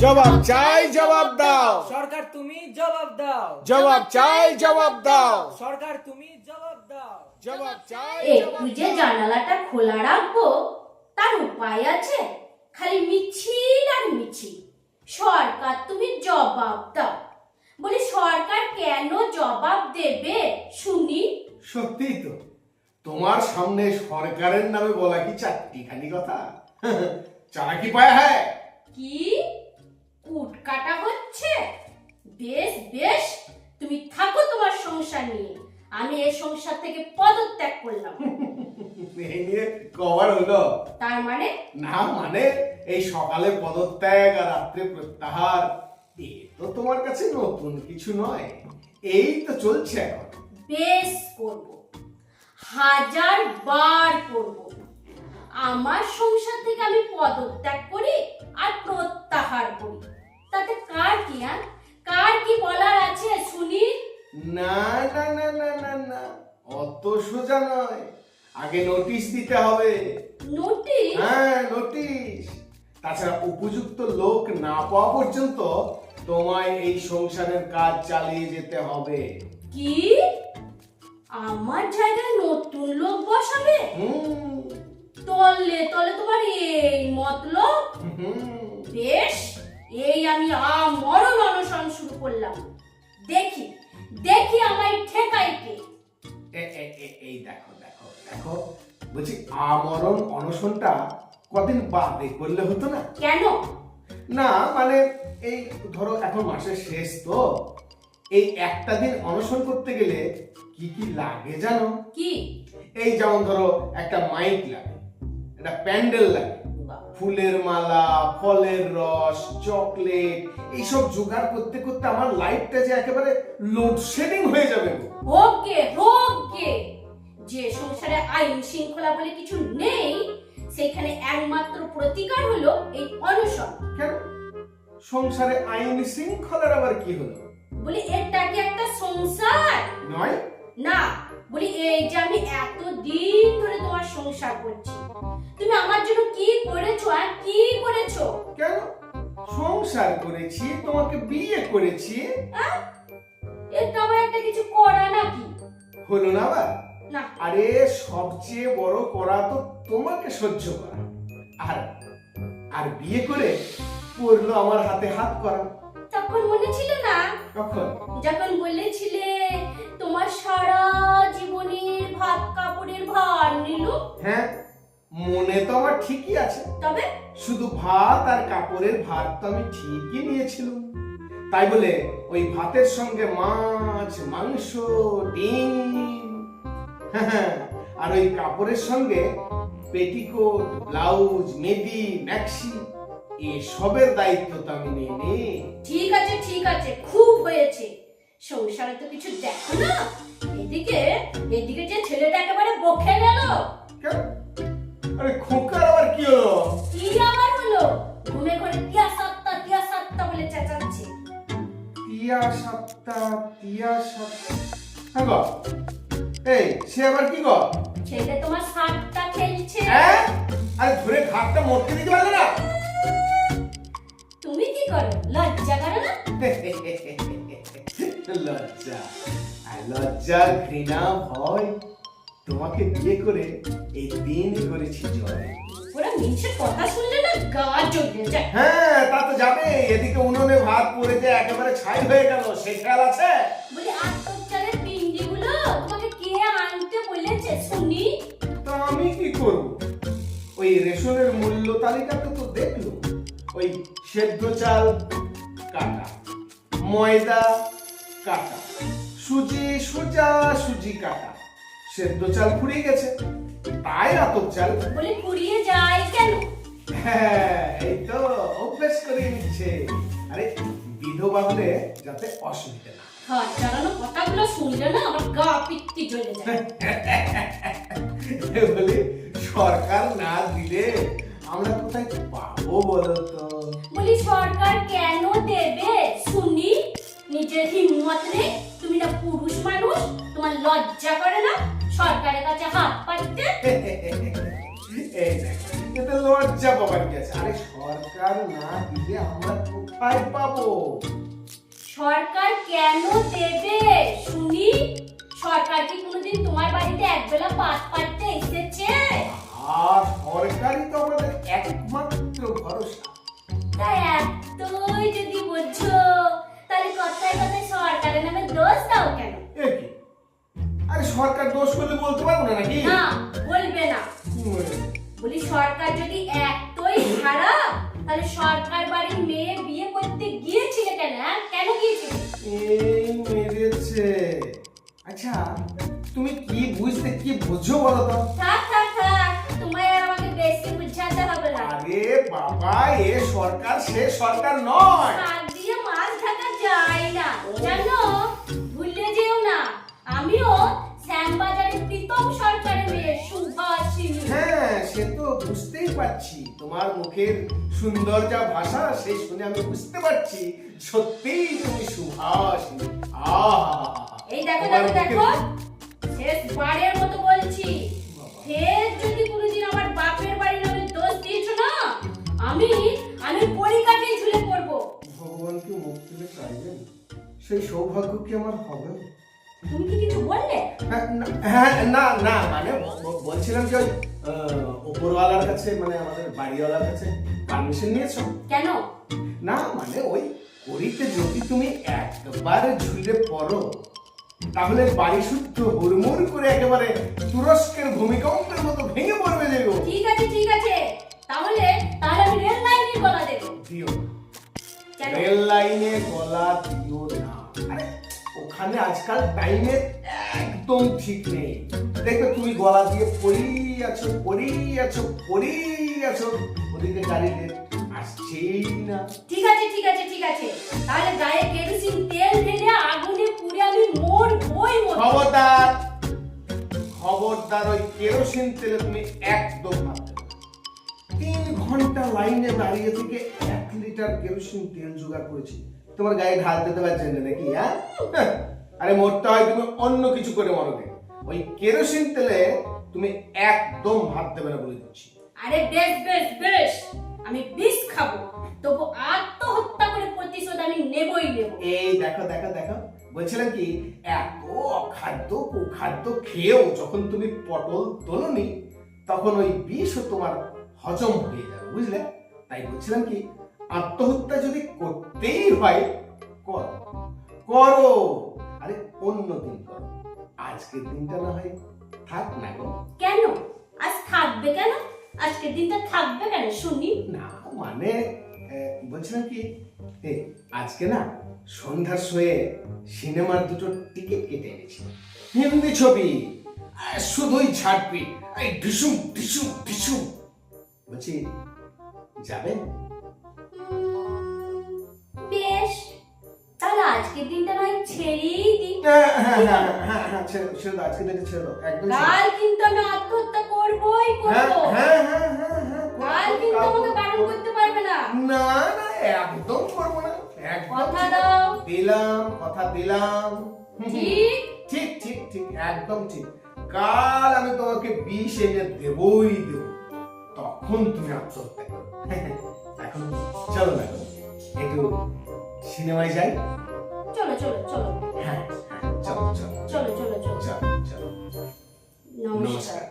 জবাব চাই জবাব দাও। সরকার তুমি জবাব দাও। জবাব চাই জবাব দাও। সরকার তুমি জবাব দাও। জবাব চাই একটু যে জানালাটা খোলা রাখব তার উপায় আছে? খালি মিছিল আর মিছিল। সরকার তুমি জবাব দাও। বলি সরকার কেন জবাব দেবে? শুনি। সত্যিই তো। তোমার সামনে সরকারের নামে বলা কি চারটি চারটিখানি কথা? চালাকি পায় হ্যাঁ? কি? বেশ বেশ তুমি থাকো তোমার সংসার নিয়ে। আমি এই সংসার থেকে পদত্যাগ করলাম। এই নিয়ে কভার হলো। তার মানে? না মানে এই সকালে পদত্যাগ আর রাত্রে প্রত্যাহার এ তো তোমার কাছে নতুন কিছু নয়। এই তো চলছে এখন। বেশ করব। হাজার বার করব। আমার সংসার থেকে আমি পদত্যাগ করি আর প্রত্যাহার করি। তাতে কার কি আর অত সোজা নয়। আগে নোটিশ দিতে হবে। নোটিশ হ্যাঁ নোটিশ তাছাড়া উপযুক্ত লোক না পাওয়া পর্যন্ত তোমায় এই সংসারের কাজ চালিয়ে যেতে হবে। কি? আমার জায়গায় নতুন লোক বসাবে? তলে তলে তোমার এই মতলব? বেশ এই আমি আমরণ অনশন শুরু করলাম। দেখি দেখি আমায় ঠেকাই বলছি আমরণ অনশনটা কদিন বাদে করলে হতো না? কেন? না মানে এই ধরো এখন মাসের শেষ তো এই একটা দিন অনশন করতে গেলে কি কি লাগে জানো? কি? এই যেমন ধরো একটা মাইক লাগে একটা প্যান্ডেল লাগে ফুলের মালা ফলের রস চকলেট এইসব জোগাড় করতে করতে আমার লাইফটা যে একেবারে লোডশেডিং হয়ে যাবে। ওকে ওকে যে সংসারে আইন শৃঙ্খলা বলে কিছু নেই সেখানে একমাত্র প্রতিকার হলো এই অনশন। কেন? সংসারে আইন শৃঙ্খলার আবার কি হলো? বলি এটা কি একটা সংসার? নয়। না বলি এই যে আমি এত দিন ধরে তোমার সংসার করছি তুমি আমার জন্য কি করেছ আর কি করেছ? কেন? সংসার করেছি তোমাকে বিয়ে করেছি? এটা আবার একটা কিছু করা নাকি? হলো না আবার? আরে সবচেয়ে বড় করা তো তোমাকে সহ্য করা। আর আর বিয়ে করে পড়ল আমার হাতে হাত করা। তখন মনে ছিল না? কখন? যখন বলেছিলে তোমার সারা জীবনের ভাত কাপড়ের ভার নিল। হ্যাঁ মনে তো আমার ঠিকই আছে। তবে? শুধু ভাত আর কাপড়ের ভাত তো আমি ঠিকই নিয়েছিলাম। তাই বলে ওই ভাতের সঙ্গে মাছ মাংস ডিম আর ওই কাপড়ের সঙ্গে পেটিকোট ব্লাউজ মেদি ম্যাক্সি এসবের দায়িত্ব তো আমি নিয়ে নিই। ঠিক আছে ঠিক আছে খুব হয়েছে। সংসারে তো কিছু দেখো না? এদিকে এদিকে যে ছেলেটা একেবারে বকে গেল। আরে খোকার আবার কি হলো? কি আবার হলো? ঘুমে ঘরে টিয়া সাতটা টিয়া সাতটা বলে চেঁচাচ্ছে। টিয়া সাতটা টিয়া সাতটা হ্যাঁ গো এই সে আবার কি গো ছেলে তোমার সাতটা খেলছে। হ্যাঁ? আরে ধরে ঘাটটা মটকে দিতে পারলে না? তুমি কি করো? লজ্জা করো না? লজ্জা। আর লজ্জা ঘৃণা ভয়। তোমাকে বিয়ে করে এই দিন করেছি জয় ওরা মিছে কথা শুনলে না গা জ্বলে যায়। হ্যাঁ তা তো যাবে এদিকে উনুনে ভাত পড়ে যে একেবারে ছাই হয়ে গেল। সে খেয়াল আছে? বলি ওই রেশনের মূল্য তালিকাটা তো দেখল। ওই সেদ্ধ চাল কাটা। ময়দা কাটা। সুজি সুজা সুজি কাটা। সেদ্ধ চাল ফুরিয়ে গেছে। তাই আতপ চাল। বলি পুড়িয়ে যায় কেন? হ্যাঁ এই তো অভ্যেস করে নিচ্ছে। আরে বিধবা হলে যাতে অসুবিধা না চালানো কথাগুলো শুনলে না আমার গা পিত্তি জ্বলে যায়। বলে সরকার না দিলে আমরা কোথায় পাবো বলো তো? বলি সরকার কেন দেবে? শুনি নিজের হিম্মত নেই। তুমি না পুরুষ মানুষ তোমার লজ্জা করে না? সরকারের কাছে হাত পাততে? এতে লজ্জা পাবার আছে? আরে সরকার না দিলে আমরা কোথায় পাবো? সরকার কেন দেবে? শুনি। সরকার কি কোনোদিন তোমার বাড়িতে একবেলা পাত পাততে এসেছে? আর সরকারই তো আমাদের একমাত্র ভরসা। তাই এতই যদি বুঝছ তাহলে কথায় কথায় সরকারের নামে দোষ দাও কেন? আরে সরকার দোষ করলে বলতে পারব না নাকি? না বলবে না। বলি সরকার যদি এতই খারাপ তাহলে সরকার বাড়ির মেয়ে বিয়ে করতে গিয়েছিলে কেন হ্যাঁ? সরকার সে সরকার নয়। হাত দিয়ে মাছ ঢাকা যায় না। জানো ভুলে যেও না আমিও শ্যামবাজারের প্রীতম সরকারের মেয়ে সুভাষিনী। হ্যাঁ সে তো বুঝতেই পারছি। তোমার মুখের সুন্দর যা ভাষা সেই শুনে আমি বুঝতে পারছি। সত্যিই তুমি সুভাষিনী। আহা। এই দেখো দেখো দেখো। মতো বলছি ফের যদি কোনোদিন আমার বাপের বাড়ির নামে দোষ দিয়েছ না আমি সেই সৌভাগ্য কি আমার হবে? তুমি কি কিছু বললে? হ্যাঁ, না, হ্যাঁ, না মানে বলছিলাম যে ওপরওয়ালার কাছে মানে আমাদের বাড়িওয়ালার কাছে পারমিশন নিয়েছো? কেন? না মানে ওই করিতে যদি তুমি একবার ঝুলে পড়ো তাহলে বাড়ি শুদ্ধ হুড়মুড় করে একেবারে তুরস্কের ভূমিকম্পের মতো ভেঙে পড়বে যে ঠিক আছে ঠিক আছে। তাহলে তাহলে আমি রেল লাইনের গলা দেবো। দিও। রেল লাইনে গলা দিও ওখানে আজকাল টাইমের একদম ঠিক নেই। দেখবে তুমি গলা দিয়ে পড়ি আছো পড়ি আছো পড়ি আছো। ওদিকে গাড়িতে আসছেই না। ঠিক আছে ঠিক আছে ঠিক আছে। তাহলে গায়ে কেরোসিন তেল ঢেলে আগুনে পুড়ে আমি মোর বই মতো খবরদার খবরদার ওই কেরোসিন তেলে তুমি একদম ভাবতে না। তিন ঘণ্টা লাইনে দাঁড়িয়ে থেকে এক লিটার কেরোসিন তেল জোগাড় করেছি। তোমার গায়ে ঢাল দিতে পারছেন না নাকি হ্যাঁ? আরে মরতে হয় তুমি অন্য কিছু করে মরবে ওই কেরোসিন তেলে তুমি একদম ভাত দেবে না বলে দিচ্ছি। আরে বেশ বেশ বেশ। আমি বিষ খাব তবু আত্মহত্যা করে প্রতিশোধ আমি নেবই নেব। এই দেখো দেখো দেখো। বলছিলাম কি এত অখাদ্য কুখাদ্য খেয়েও যখন তুমি পটল তোলনি তখন ওই বিষও তোমার হজম হয়ে যাবে বুঝলে? তাই বলছিলাম কি আত্মহত্যা যদি করতেই হয় কর করো। আরে অন্য দিন করো। আজকের দিনটা না হয় থাক না গো। কেন? আজ থাকবে কেন? আজকের দিনটা থাকবে কেন শুনি। না মানে বলছিলাম কি এ, আজকে না সন্ধ্যার শোয়ে সিনেমার দুটো টিকিট কেটে এনেছি। হিন্দি ছবি শুধুই ছাড়বি। এই ঢিসুম ঢিসুম ঢিসুম। বলছি যাবেন? বেশ তাহলে আজকের দিনটা নয় ছেড়েই দিই হ্যাঁ হ্যাঁ হ্যাঁ হ্যাঁ হ্যাঁ ছেড়ে ছেড়ে দাও আজকে দিনটা ছেড়ে দাও একদম ছেড়ে দাও। কাল কিন্তু আমি আত্মহত্যা করবই হ্যাঁ করব হ্যাঁ হ্যাঁ হ্যাঁ হ্যাঁ করো, কাল কিন্তু কাল আমাকে বারণ করো। করতে পারবে না না না একদম করব না একদম কথা দাও দিলাম কথা দিলাম হুম। ঠিক ঠিক ঠিক ঠিক একদম ঠিক কাল আমি তোমাকে বিষ এনে দেবই দেব তখন তুমি আত্মহত্যা করো এখন চলো না একটু সিনেমায় যাই? চলো চলো চলো। হ্যাঁ হ্যাঁ চলো চলো। চলো চলো চলো। নমস্কার।